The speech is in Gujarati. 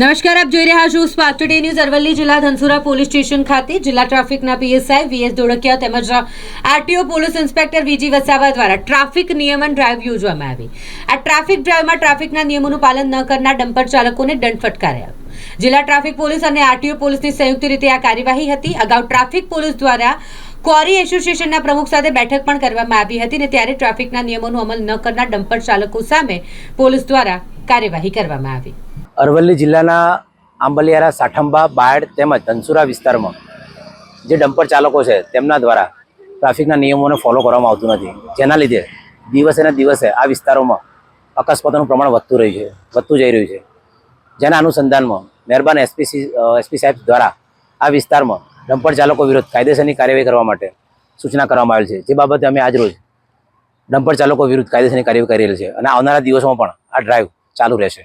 નમસ્કાર, આપ જોઈ રહ્યા છો સ્પાર્ક ટુડે ન્યૂઝ અરવલ્લી જિલ્લા ધનસુરા પોલીસ સ્ટેશન ખાતે. જિલ્લા ટ્રાફિકના પીએસઆઈ વીએસ ધોળકિયા તેમજ RTO police inspector VG Vasava દ્વારા ટ્રાફિક નિયમન ડ્રાઈવ યોજવામાં આવી. આ ટ્રાફિક ડ્રાઈવમાં ટ્રાફિકના નિયમોનું પાલન ન કરનાર ડમ્પર ચાલકોને દંડ ફટકાર્યા. જિલ્લા ટ્રાફિક પોલીસ અને આરટીઓ પોલીસની સંયુક્ત રીતે આ કાર્યવાહી હતી. અગાઉ ટ્રાફિક પોલીસ દ્વારા ક્વોરી એસોસિએશનના પ્રમુખ સાથે બેઠક પણ કરવામાં આવી હતી અને ત્યારે ટ્રાફિકના નિયમોનું અમલ ન કરનાર ડમ્પર ચાલકો સામે પોલીસ દ્વારા કાર્યવાહી કરવામાં આવી. અરવલ્લી જિલ્લાના આંબલિયારા, સાઠંબા, બાયડ તેમજ ધનસુરા વિસ્તારમાં જે ડમ્પર ચાલકો છે, તેમના દ્વારા ટ્રાફિકના નિયમોને ફોલો કરવામાં આવતું નથી. જેના લીધે દિવસે ને દિવસે આ વિસ્તારોમાં અકસ્માતોનું પ્રમાણ વધતું રહ્યું છે, વધતું જઈ રહ્યું છે. જેના અનુસંધાનમાં મહેરબાન એસપી એસપી સાહેબ દ્વારા આ વિસ્તારમાં ડમ્પર ચાલકો વિરુદ્ધ કાયદેસરની કાર્યવાહી કરવા માટે સૂચના કરવામાં આવેલ છે. જે બાબતે અમે આજરોજ ડમ્પર ચાલકો વિરુદ્ધ કાયદેસરની કાર્યવાહી કરી છે અને આવનારા દિવસોમાં પણ આ ડ્રાઈવ ચાલુ રહેશે.